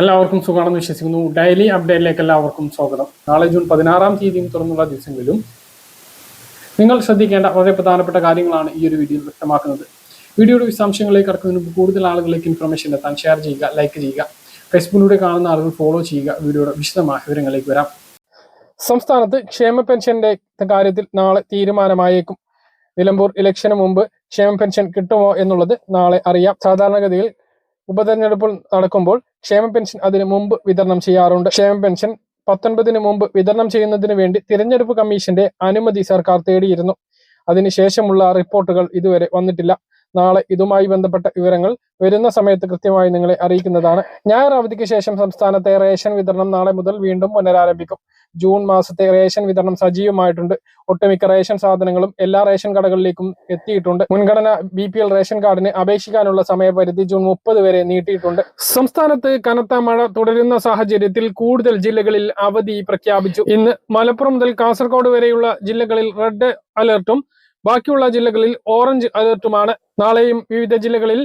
എല്ലാവർക്കും സുഖമാണെന്ന് വിശ്വസിക്കുന്നു. ഡെയിലി അപ്ഡേറ്റിലേക്ക് എല്ലാവർക്കും സ്വാഗതം. നാളെ ജൂൺ പതിനാറാം തീയതിയും തുറന്നുള്ള ദിവസങ്ങളിലും നിങ്ങൾ ശ്രദ്ധിക്കേണ്ട വളരെ പ്രധാനപ്പെട്ട കാര്യങ്ങളാണ് ഈ ഒരു വീഡിയോയിൽ വ്യക്തമാക്കുന്നത്. വീഡിയോയുടെ വിശദാംശങ്ങളിലേക്ക് കടക്കുന്നതിന് മുമ്പ് കൂടുതൽ ആളുകളിലേക്ക് ഇൻഫർമേഷൻ എത്താൻ ഷെയർ ചെയ്യുക ലൈക്ക് ചെയ്യുക ഫേസ്ബുക്കിലൂടെ കാണുന്ന ആളുകൾ ഫോളോ ചെയ്യുക വീഡിയോയുടെ വിശദമായ വിവരങ്ങളിലേക്ക് വരാം. സംസ്ഥാനത്ത് ക്ഷേമ പെൻഷന്റെ കാര്യത്തിൽ നാളെ തീരുമാനമായേക്കും. നിലമ്പൂർ ഇലക്ഷന് മുമ്പ് ക്ഷേമ പെൻഷൻ കിട്ടുമോ എന്നുള്ളത് നാളെ അറിയാം. സാധാരണഗതിയിൽ ഉപതെരഞ്ഞെടുപ്പ് നടക്കുമ്പോൾ ക്ഷേമ പെൻഷൻ അതിനു മുമ്പ് വിതരണം ചെയ്യാറുണ്ട്. ക്ഷേമ പെൻഷൻ പത്തൊൻപതിന് മുമ്പ് വിതരണം ചെയ്യുന്നതിന് വേണ്ടി തിരഞ്ഞെടുപ്പ് കമ്മീഷന്റെ അനുമതി സർക്കാർ തേടിയിരുന്നു. അതിനുശേഷമുള്ള റിപ്പോർട്ടുകൾ ഇതുവരെ വന്നിട്ടില്ല. നാളെ ഇതുമായി ബന്ധപ്പെട്ട വിവരങ്ങൾ വരുന്ന സമയത്ത് കൃത്യമായി നിങ്ങളെ അറിയിക്കുന്നതാണ്. ഞായർ അവധിക്ക് ശേഷം സംസ്ഥാനത്തെ റേഷൻ വിതരണം നാളെ മുതൽ വീണ്ടും പുനരാരംഭിക്കും. ജൂൺ മാസത്തെ റേഷൻ വിതരണം സജീവമായിട്ടുണ്ട്. ഒട്ടുമിക്ക റേഷൻ സാധനങ്ങളും എല്ലാ റേഷൻ കടകളിലേക്കും എത്തിയിട്ടുണ്ട്. മുൻഗണന ബി പി എൽ റേഷൻ കാർഡിന് അപേക്ഷിക്കാനുള്ള സമയപരിധി ജൂൺ മുപ്പത് വരെ നീട്ടിയിട്ടുണ്ട്. സംസ്ഥാനത്ത് കനത്ത മഴ തുടരുന്ന സാഹചര്യത്തിൽ കൂടുതൽ ജില്ലകളിൽ അവധി പ്രഖ്യാപിച്ചു. ഇന്ന് മലപ്പുറം മുതൽ കാസർഗോഡ് വരെയുള്ള ജില്ലകളിൽ റെഡ് അലർട്ടും ബാക്കിയുള്ള ജില്ലകളിൽ ഓറഞ്ച് അലർട്ടുമാണ്. നാളെയും വിവിധ ജില്ലകളിൽ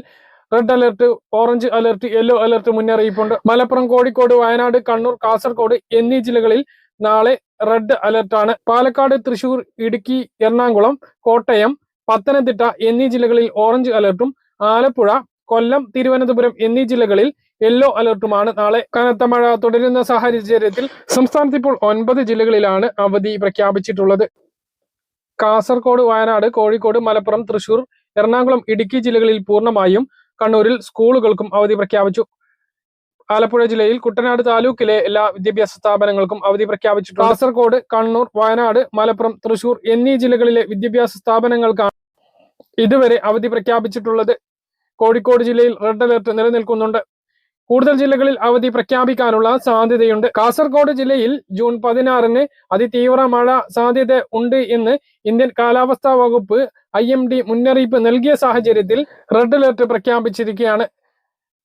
red alert orange alert yellow alert മുന്നറിയിപ്പുണ്ട്. മലപ്പുറം കോഴിക്കോട് വയനാട് കണ്ണൂർ കാസർഗോഡ് എന്നീ ജില്ലകളിൽ നാളെ റെഡ് അലർട്ടാണ് പാലക്കാട് തൃശൂർ ഇടുക്കി എറണാകുളം കോട്ടയം പത്തനംതിട്ട എന്നീ ജില്ലകളിൽ ഓറഞ്ച് അലർട്ടും ആലപ്പുഴ കൊല്ലം തിരുവനന്തപുരം എന്നീ ജില്ലകളിൽ യെല്ലോ അലർട്ടുമാണ്. നാളെ കനത്ത മഴ തുടരുന്ന സാഹചര്യത്തിൽ സംസ്ഥാനത്ത് ഇപ്പോൾ ഒൻപത് ജില്ലകളിലാണ് അവധി പ്രഖ്യാപിച്ചിട്ടുള്ളത്. കാസർഗോഡ് വയനാട് കോഴിക്കോട് മലപ്പുറം തൃശൂർ എറണാകുളം ഇടുക്കി ജില്ലകളിൽ പൂർണമായും കണ്ണൂരിൽ സ്കൂളുകൾക്കും അവധി പ്രഖ്യാപിച്ചു. ആലപ്പുഴ ജില്ലയിൽ കുട്ടനാട് താലൂക്കിലെ എല്ലാ വിദ്യാഭ്യാസ സ്ഥാപനങ്ങൾക്കും അവധി പ്രഖ്യാപിച്ചിട്ടുണ്ട്. കാസർഗോഡ് കണ്ണൂർ വയനാട് മലപ്പുറം തൃശൂർ എന്നീ ജില്ലകളിലെ വിദ്യാഭ്യാസ സ്ഥാപനങ്ങൾക്കാണ് ഇതുവരെ അവധി പ്രഖ്യാപിച്ചിട്ടുള്ളത്. കോഴിക്കോട് ജില്ലയിൽ റെഡ് അലർട്ട് നിലനിൽക്കുന്നുണ്ട്. കൂടുതൽ ജില്ലകളിൽ അവധി പ്രഖ്യാപിക്കാനുള്ള സാധ്യതയുണ്ട്. കാസർഗോഡ് ജില്ലയിൽ ജൂൺ പതിനാറിന് അതിതീവ്ര മഴ സാധ്യത ഉണ്ട് എന്ന് ഇന്ത്യൻ കാലാവസ്ഥാ വകുപ്പ് ഐ മുന്നറിയിപ്പ് നൽകിയ സാഹചര്യത്തിൽ റെഡ് അലർട്ട് പ്രഖ്യാപിച്ചിരിക്കുകയാണ്.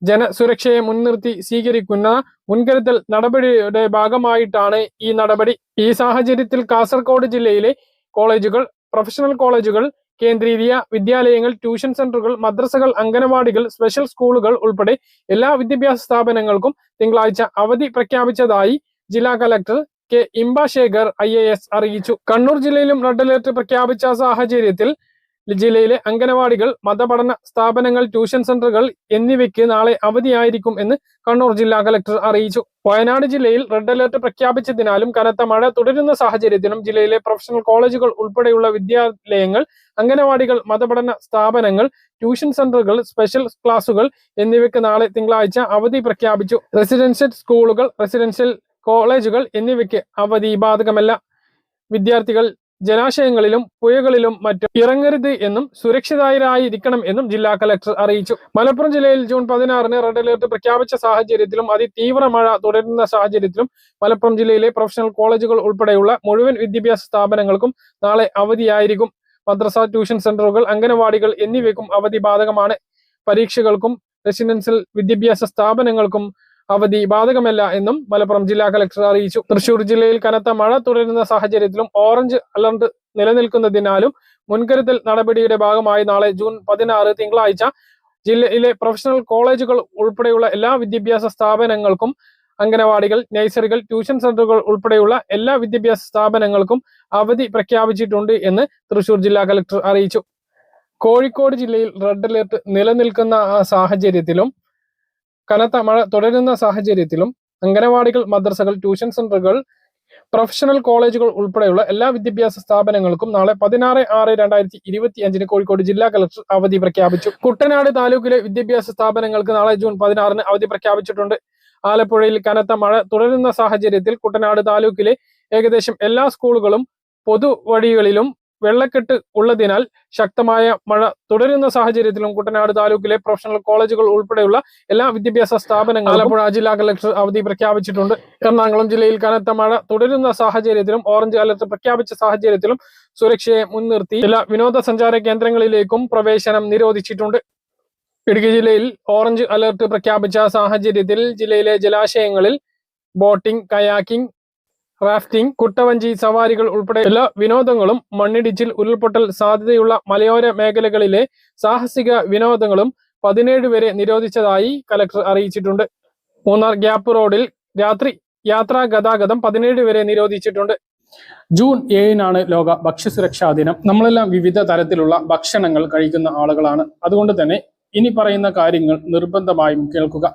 ജനസുരക്ഷയെ മുൻനിർത്തി സ്വീകരിക്കുന്ന മുൻകരുതൽ നടപടിയുടെ ഭാഗമായിട്ടാണ് ഈ നടപടി. ഈ സാഹചര്യത്തിൽ കാസർഗോഡ് ജില്ലയിലെ കോളേജുകൾ പ്രൊഫഷണൽ കോളേജുകൾ കേന്ദ്രീയ വിദ്യാലയങ്ങൾ ട്യൂഷൻ സെന്ററുകൾ മദ്രസകൾ അംഗനവാടികൾ സ്പെഷ്യൽ സ്കൂളുകൾ ഉൾപ്പെടെ എല്ലാ വിദ്യാഭ്യാസ സ്ഥാപനങ്ങൾക്കും തിങ്കളാഴ്ച അവധി പ്രഖ്യാപിച്ചതായി ജില്ലാ collector K Inbasekar I A S അറിയിച്ചു. കണ്ണൂർ ജില്ലയിലും റെഡ് അലർട്ട് പ്രഖ്യാപിച്ച സാഹചര്യത്തിൽ ജില്ലയിലെ അംഗനവാടികൾ മതപഠന സ്ഥാപനങ്ങൾ ട്യൂഷൻ സെന്ററുകൾ എന്നിവയ്ക്ക് നാളെ അവധിയായിരിക്കും എന്ന് കണ്ണൂർ ജില്ലാ കലക്ടർ അറിയിച്ചു. വയനാട് ജില്ലയിൽ റെഡ് അലർട്ട് പ്രഖ്യാപിച്ചതിനാലും കനത്ത മഴ തുടരുന്ന സാഹചര്യത്തിലും ജില്ലയിലെ പ്രൊഫഷണൽ കോളേജുകൾ ഉൾപ്പെടെയുള്ള വിദ്യാലയങ്ങൾ അംഗനവാടികൾ മതപഠന സ്ഥാപനങ്ങൾ ട്യൂഷൻ സെന്ററുകൾ സ്പെഷ്യൽ ക്ലാസുകൾ എന്നിവയ്ക്ക് നാളെ തിങ്കളാഴ്ച അവധി പ്രഖ്യാപിച്ചു. റെസിഡൻഷ്യൽ സ്കൂളുകൾ റെസിഡൻഷ്യൽ കോളേജുകൾ എന്നിവയ്ക്ക് അവധി ബാധകമല്ല. വിദ്യാർത്ഥികൾ ജലാശയങ്ങളിലും പുഴകളിലും മറ്റും ഇറങ്ങരുത് എന്നും സുരക്ഷിതരായിരിക്കണം എന്നും ജില്ലാ കലക്ടർ അറിയിച്ചു. മലപ്പുറം ജില്ലയിൽ ജൂൺ പതിനാറിന് റെഡ് അലേർട്ട് പ്രഖ്യാപിച്ച സാഹചര്യത്തിലും അതിതീവ്ര മഴ തുടരുന്ന സാഹചര്യത്തിലും മലപ്പുറം ജില്ലയിലെ പ്രൊഫഷണൽ കോളേജുകൾ ഉൾപ്പെടെയുള്ള മുഴുവൻ വിദ്യാഭ്യാസ സ്ഥാപനങ്ങൾക്കും നാളെ അവധിയായിരിക്കും. മദ്രസ ട്യൂഷൻ സെന്ററുകൾ അംഗനവാടികൾ എന്നിവയ്ക്കും അവധി ബാധകമാണ്. പരീക്ഷകൾക്കും റെസിഡൻഷ്യൽ വിദ്യാഭ്യാസ സ്ഥാപനങ്ങൾക്കും അവധി ബാധകമല്ല എന്നും മലപ്പുറം ജില്ലാ കലക്ടർ അറിയിച്ചു. തൃശൂർ ജില്ലയിൽ കനത്ത മഴ തുടരുന്ന സാഹചര്യത്തിലും ഓറഞ്ച് അലർട്ട് നിലനിൽക്കുന്നതിനാലും മുൻകരുതൽ നടപടിയുടെ ഭാഗമായി നാളെ ജൂൺ പതിനാറ് തിങ്കളാഴ്ച ജില്ലയിലെ പ്രൊഫഷണൽ കോളേജുകൾ ഉൾപ്പെടെയുള്ള എല്ലാ വിദ്യാഭ്യാസ സ്ഥാപനങ്ങൾക്കും അംഗനവാടികൾ നഴ്സറികൾ ട്യൂഷൻ സെന്ററുകൾ ഉൾപ്പെടെയുള്ള എല്ലാ വിദ്യാഭ്യാസ സ്ഥാപനങ്ങൾക്കും അവധി പ്രഖ്യാപിച്ചിട്ടുണ്ട് എന്ന് തൃശൂർ ജില്ലാ കലക്ടർ അറിയിച്ചു. കോഴിക്കോട് ജില്ലയിൽ റെഡ് അലേർട്ട് നിലനിൽക്കുന്ന സാഹചര്യത്തിലും കനത്ത മഴ തുടരുന്ന സാഹചര്യത്തിലും അംഗനവാടികൾ മദ്രസകൾ ട്യൂഷൻ സെന്ററുകൾ പ്രൊഫഷണൽ കോളേജുകൾ ഉൾപ്പെടെയുള്ള എല്ലാ വിദ്യാഭ്യാസ സ്ഥാപനങ്ങൾക്കും നാളെ പതിനാറ് ആറ് രണ്ടായിരത്തി ഇരുപത്തി അഞ്ചിന് കോഴിക്കോട് ജില്ലാ കലക്ടർ അവധി പ്രഖ്യാപിച്ചു. കുട്ടനാട് താലൂക്കിലെ വിദ്യാഭ്യാസ സ്ഥാപനങ്ങൾക്ക് നാളെ ജൂൺ പതിനാറിന് അവധി പ്രഖ്യാപിച്ചിട്ടുണ്ട്. ആലപ്പുഴയിൽ കനത്ത മഴ തുടരുന്ന സാഹചര്യത്തിൽ കുട്ടനാട് താലൂക്കിലെ ഏകദേശം എല്ലാ സ്കൂളുകളും പൊതുവഴികളിലും വെള്ളക്കെട്ട് ഉള്ളതിനാൽ ശക്തമായ മഴ തുടരുന്ന സാഹചര്യത്തിലും കുട്ടനാട് താലൂക്കിലെ പ്രൊഫഷണൽ കോളേജുകൾ ഉൾപ്പെടെയുള്ള എല്ലാ വിദ്യാഭ്യാസ സ്ഥാപനങ്ങളും ആലപ്പുഴ ജില്ലാ കലക്ടർ അവധി പ്രഖ്യാപിച്ചിട്ടുണ്ട്. എറണാകുളം ജില്ലയിൽ കനത്ത മഴ തുടരുന്ന സാഹചര്യത്തിലും ഓറഞ്ച് അലർട്ട് പ്രഖ്യാപിച്ച സാഹചര്യത്തിലും സുരക്ഷയെ മുൻനിർത്തി എല്ലാ വിനോദസഞ്ചാര കേന്ദ്രങ്ങളിലേക്കും പ്രവേശനം നിരോധിച്ചിട്ടുണ്ട്. ഇടുക്കി ജില്ലയിൽ ഓറഞ്ച് അലർട്ട് പ്രഖ്യാപിച്ച സാഹചര്യത്തിൽ ജില്ലയിലെ ജലാശയങ്ങളിൽ ബോട്ടിംഗ് കയാക്കിംഗ് റാഫ്റ്റിംഗ് കുട്ടവഞ്ചി സവാരികൾ ഉൾപ്പെടെ എല്ലാ വിനോദങ്ങളും മണ്ണിടിച്ചിൽ ഉരുൾപൊട്ടൽ സാധ്യതയുള്ള മലയോര മേഖലകളിലെ സാഹസിക വിനോദങ്ങളും പതിനേഴ് വരെ നിരോധിച്ചതായി കലക്ടർ അറിയിച്ചിട്ടുണ്ട്. മൂന്നാർ ഗ്യാപ്പ് റോഡിൽ രാത്രി യാത്രാ ഗതാഗതം പതിനേഴ് വരെ നിരോധിച്ചിട്ടുണ്ട്. ജൂൺ ഏഴിനാണ് ലോക ഭക്ഷ്യസുരക്ഷാ ദിനം. നമ്മളെല്ലാം വിവിധ തരത്തിലുള്ള ഭക്ഷണങ്ങൾ കഴിക്കുന്ന ആളുകളാണ്. അതുകൊണ്ട് തന്നെ ഇനി പറയുന്ന കാര്യങ്ങൾ നിർബന്ധമായും കേൾക്കുക.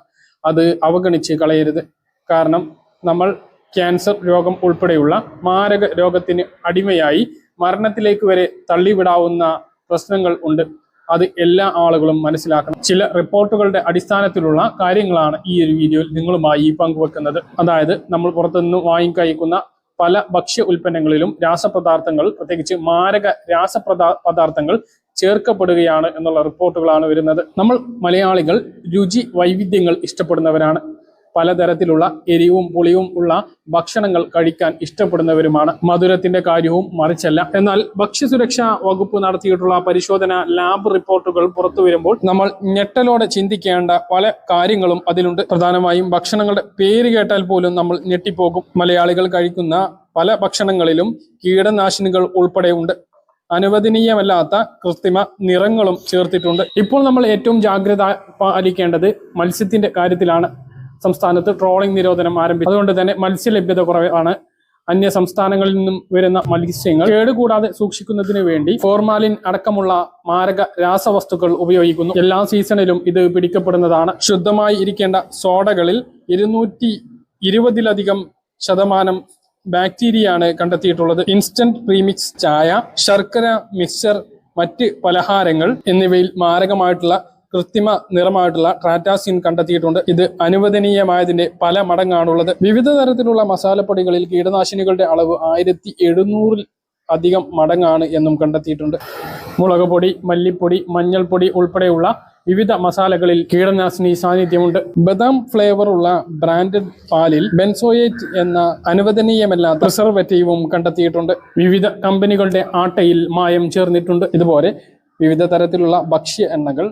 അത് അവഗണിച്ച് കളയരുത്. കാരണം നമ്മൾ ക്യാൻസർ രോഗം ഉൾപ്പെടെയുള്ള മാരക രോഗത്തിന് അടിമയായി മരണത്തിലേക്ക് വരെ തള്ളിവിടാവുന്ന പ്രശ്നങ്ങൾ ഉണ്ട്. അത് എല്ലാ ആളുകളും മനസ്സിലാക്കണം. ചില റിപ്പോർട്ടുകളുടെ അടിസ്ഥാനത്തിലുള്ള കാര്യങ്ങളാണ് ഈ ഒരു വീഡിയോയിൽ നിങ്ങളുമായി പങ്കുവെക്കുന്നത്. അതായത് നമ്മൾ പുറത്തുനിന്ന് വാങ്ങിക്കഴിക്കുന്ന പല ഭക്ഷ്യ ഉൽപ്പന്നങ്ങളിലും രാസപദാർത്ഥങ്ങൾ പ്രത്യേകിച്ച് മാരക രാസപദാ പദാർത്ഥങ്ങൾ ചേർക്കപ്പെടുകയാണ് എന്നുള്ള റിപ്പോർട്ടുകളാണ് വരുന്നത്. നമ്മൾ മലയാളികൾ രുചി വൈവിധ്യങ്ങൾ ഇഷ്ടപ്പെടുന്നവരാണ്. പലതരത്തിലുള്ള എരിവും പുളിയും ഉള്ള ഭക്ഷണങ്ങൾ കഴിക്കാൻ ഇഷ്ടപ്പെടുന്നവരുമാണ്. മധുരത്തിന്റെ കാര്യവും മറിച്ചല്ല. എന്നാൽ ഭക്ഷ്യസുരക്ഷാ വകുപ്പ് നടത്തിയിട്ടുള്ള പരിശോധന ലാബ് റിപ്പോർട്ടുകൾ പുറത്തു വരുമ്പോൾ നമ്മൾ ഞെട്ടലോടെ ചിന്തിക്കേണ്ട പല കാര്യങ്ങളും അതിലുണ്ട്. പ്രധാനമായും ഭക്ഷണങ്ങളുടെ പേര് കേട്ടാൽ പോലും നമ്മൾ ഞെട്ടിപ്പോകും. മലയാളികൾ കഴിക്കുന്ന പല ഭക്ഷണങ്ങളിലും കീടനാശിനികൾ ഉൾപ്പെടെ ഉണ്ട്. അനുവദനീയമല്ലാത്ത കൃത്രിമ നിറങ്ങളും ചേർത്തിട്ടുണ്ട്. ഇപ്പോൾ നമ്മൾ ഏറ്റവും ജാഗ്രത പാലിക്കേണ്ടത് മത്സ്യത്തിന്റെ കാര്യത്തിലാണ്. സംസ്ഥാനത്ത് ട്രോളിംഗ് നിരോധനം ആരംഭിച്ചു അതുകൊണ്ട് തന്നെ മത്സ്യലഭ്യത കുറവാണ് അന്യ സംസ്ഥാനങ്ങളിൽ നിന്നും വരുന്ന മത്സ്യങ്ങൾ കേടുകൂടാതെ സൂക്ഷിക്കുന്നതിന് വേണ്ടി ഫോർമാലിൻ അടക്കമുള്ള മാരക രാസവസ്തുക്കൾ ഉപയോഗിക്കുന്നു. എല്ലാ സീസണിലും ഇത് പിടിക്കപ്പെടുന്നതാണ്. ശുദ്ധമായി ഇരിക്കേണ്ട സോഡകളിൽ ഇരുന്നൂറ്റി ഇരുപതിലധികം ശതമാനം ബാക്ടീരിയയാണ് കണ്ടെത്തിയിട്ടുള്ളത്. ഇൻസ്റ്റന്റ് പ്രീമിക്സ് ചായ ശർക്കര മിക്സർ മറ്റ് പലഹാരങ്ങൾ എന്നിവയിൽ മാരകമായിട്ടുള്ള കൃത്രിമ നിറമായിട്ടുള്ള ട്രാറ്റാസിൻ കണ്ടെത്തിയിട്ടുണ്ട്. ഇത് അനുവദനീയമായതിന്റെ പല മടങ്ങാണുള്ളത്. വിവിധ തരത്തിലുള്ള മസാലപ്പൊടികളിൽ കീടനാശിനികളുടെ അളവ് ആയിരത്തി എഴുന്നൂറിൽ അധികം മടങ്ങാണ് എന്നും കണ്ടെത്തിയിട്ടുണ്ട്. മുളക് പൊടി മല്ലിപ്പൊടി മഞ്ഞൾപ്പൊടി ഉൾപ്പെടെയുള്ള വിവിധ മസാലകളിൽ കീടനാശിനി സാന്നിധ്യമുണ്ട്. ബദാം ഫ്ലേവർ ഉള്ള ബ്രാൻഡഡ് പാലിൽ ബെൻസോയേറ്റ് എന്ന അനുവദനീയമല്ലാത്ത പ്രിസർവേറ്റീവും കണ്ടെത്തിയിട്ടുണ്ട്. വിവിധ കമ്പനികളുടെ ആട്ടയിൽ മായം ചേർന്നിട്ടുണ്ട്. ഇതുപോലെ വിവിധ തരത്തിലുള്ള ഭക്ഷ്യ എണ്ണകൾ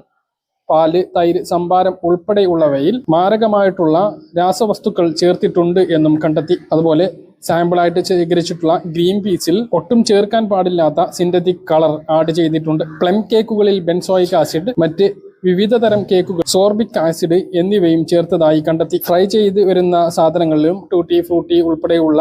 പാൽ തൈര് സംഭാരം ഉൾപ്പെടെയുള്ളവയിൽ മാരകമായിട്ടുള്ള രാസവസ്തുക്കൾ ചേർത്തിട്ടുണ്ട് എന്നും കണ്ടെത്തി. അതുപോലെ സാമ്പിളായിട്ട് ശേഖരിച്ചിട്ടുള്ള ഗ്രീൻ പീസിൽ ഒട്ടും ചേർക്കാൻ പാടില്ലാത്ത സിന്തറ്റിക് കളർ ആഡ് ചെയ്തിട്ടുണ്ട്. പ്ലം കേക്കുകളിൽ ബെൻസോയിക് ആസിഡ് മറ്റ് വിവിധ തരം കേക്കുകൾ സോർബിക് ആസിഡ് എന്നിവയും ചേർത്തതായി കണ്ടെത്തി. ഫ്രൈ ചെയ്ത് വരുന്ന സാധനങ്ങളിലും ടൂട്ടി ഫ്രൂട്ടി ഉൾപ്പെടെയുള്ള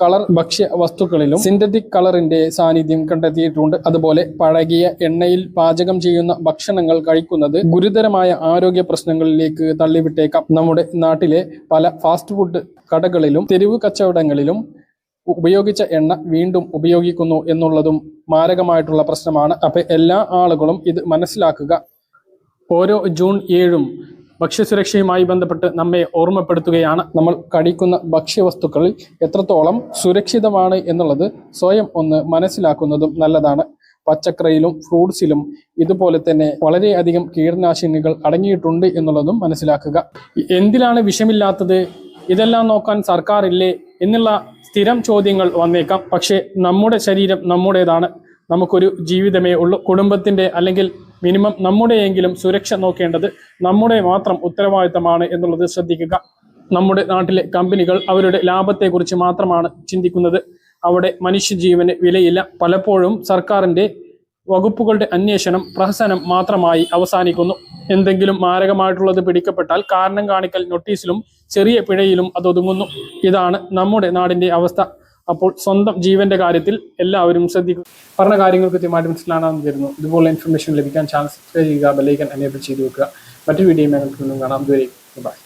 കളർ ഭക്ഷ്യ വസ്തുക്കളിലും സിന്തറ്റിക് കളറിന്റെ സാന്നിധ്യം കണ്ടെത്തിയിട്ടുണ്ട്. അതുപോലെ പഴകിയ എണ്ണയിൽ പാചകം ചെയ്യുന്ന ഭക്ഷണങ്ങൾ കഴിക്കുന്നത് ഗുരുതരമായ ആരോഗ്യ പ്രശ്നങ്ങളിലേക്ക് തള്ളിവിട്ടേക്കാം. നമ്മുടെ നാട്ടിലെ പല ഫാസ്റ്റ് ഫുഡ് കടകളിലും തെരുവ് കച്ചവടങ്ങളിലും ഉപയോഗിച്ച എണ്ണ വീണ്ടും ഉപയോഗിക്കുന്നു എന്നുള്ളതും മാരകമായിട്ടുള്ള പ്രശ്നമാണ്. അപ്പൊ എല്ലാ ആളുകളും ഇത് മനസ്സിലാക്കുക. ഓരോ ജൂൺ ഏഴും ഭക്ഷ്യസുരക്ഷയുമായി ബന്ധപ്പെട്ട് നമ്മെ ഓർമ്മപ്പെടുത്തുകയാണ്. നമ്മൾ കഴിക്കുന്ന ഭക്ഷ്യവസ്തുക്കളിൽ എത്രത്തോളം സുരക്ഷിതമാണ് എന്നുള്ളത് സ്വയം ഒന്ന് മനസ്സിലാക്കുന്നതും നല്ലതാണ്. പച്ചക്കറിയിലും ഫ്രൂട്ട്സിലും ഇതുപോലെ തന്നെ വളരെയധികം കീടനാശിനികൾ അടങ്ങിയിട്ടുണ്ട് എന്നുള്ളതും മനസ്സിലാക്കുക. എന്തിനാണ് വിഷമില്ലാത്തത്? ഇതെല്ലാം നോക്കാൻ സർക്കാരില്ലേ എന്നുള്ള സ്ഥിരം ചോദ്യങ്ങൾ വന്നേക്കാം. പക്ഷേ നമ്മുടെ ശരീരം നമ്മുടേതാണ്. നമുക്കൊരു ജീവിതമേ ഉള്ളൂ. കുടുംബത്തിന്റെ അല്ലെങ്കിൽ മിനിമം നമ്മുടെയെങ്കിലും സുരക്ഷ നോക്കേണ്ടത് നമ്മുടെ മാത്രം ഉത്തരവാദിത്തമാണ് എന്നുള്ളത് ശ്രദ്ധിക്കുക. നമ്മുടെ നാട്ടിലെ കമ്പനികൾ അവരുടെ ലാഭത്തെക്കുറിച്ച് മാത്രമാണ് ചിന്തിക്കുന്നത്. അവിടെ മനുഷ്യജീവന് വിലയില്ല. പലപ്പോഴും സർക്കാരിന്റെ വകുപ്പുകളുടെ അന്വേഷണം പ്രഹസനം മാത്രമായി അവസാനിക്കുന്നു. എന്തെങ്കിലും മാരകമായിട്ടുള്ളത് പിടിക്കപ്പെട്ടാൽ കാരണം കാണിക്കൽ നോട്ടീസിലും ചെറിയ പിഴയിലും അതൊതുങ്ങുന്നു. ഇതാണ് നമ്മുടെ നാടിന്റെ അവസ്ഥ. അപ്പോൾ സ്വന്തം ജീവന്റെ കാര്യത്തിൽ എല്ലാവരും ശ്രദ്ധിക്കും പറഞ്ഞ കാര്യങ്ങൾ കൃത്യമായിട്ട് മനസ്സിലാണെന്ന് തരുന്നു ഇതുപോലെ ഇൻഫർമേഷൻ ലഭിക്കാൻ ചാൻസ് സബ്സ്ക്രൈബ് ചെയ്യുക ബെല്ലൈക്കൻ എനേബിൾ ചെയ്ത് വെക്കുക. മറ്റു വീഡിയോ ഞങ്ങൾക്ക് കാണാം. ബൈ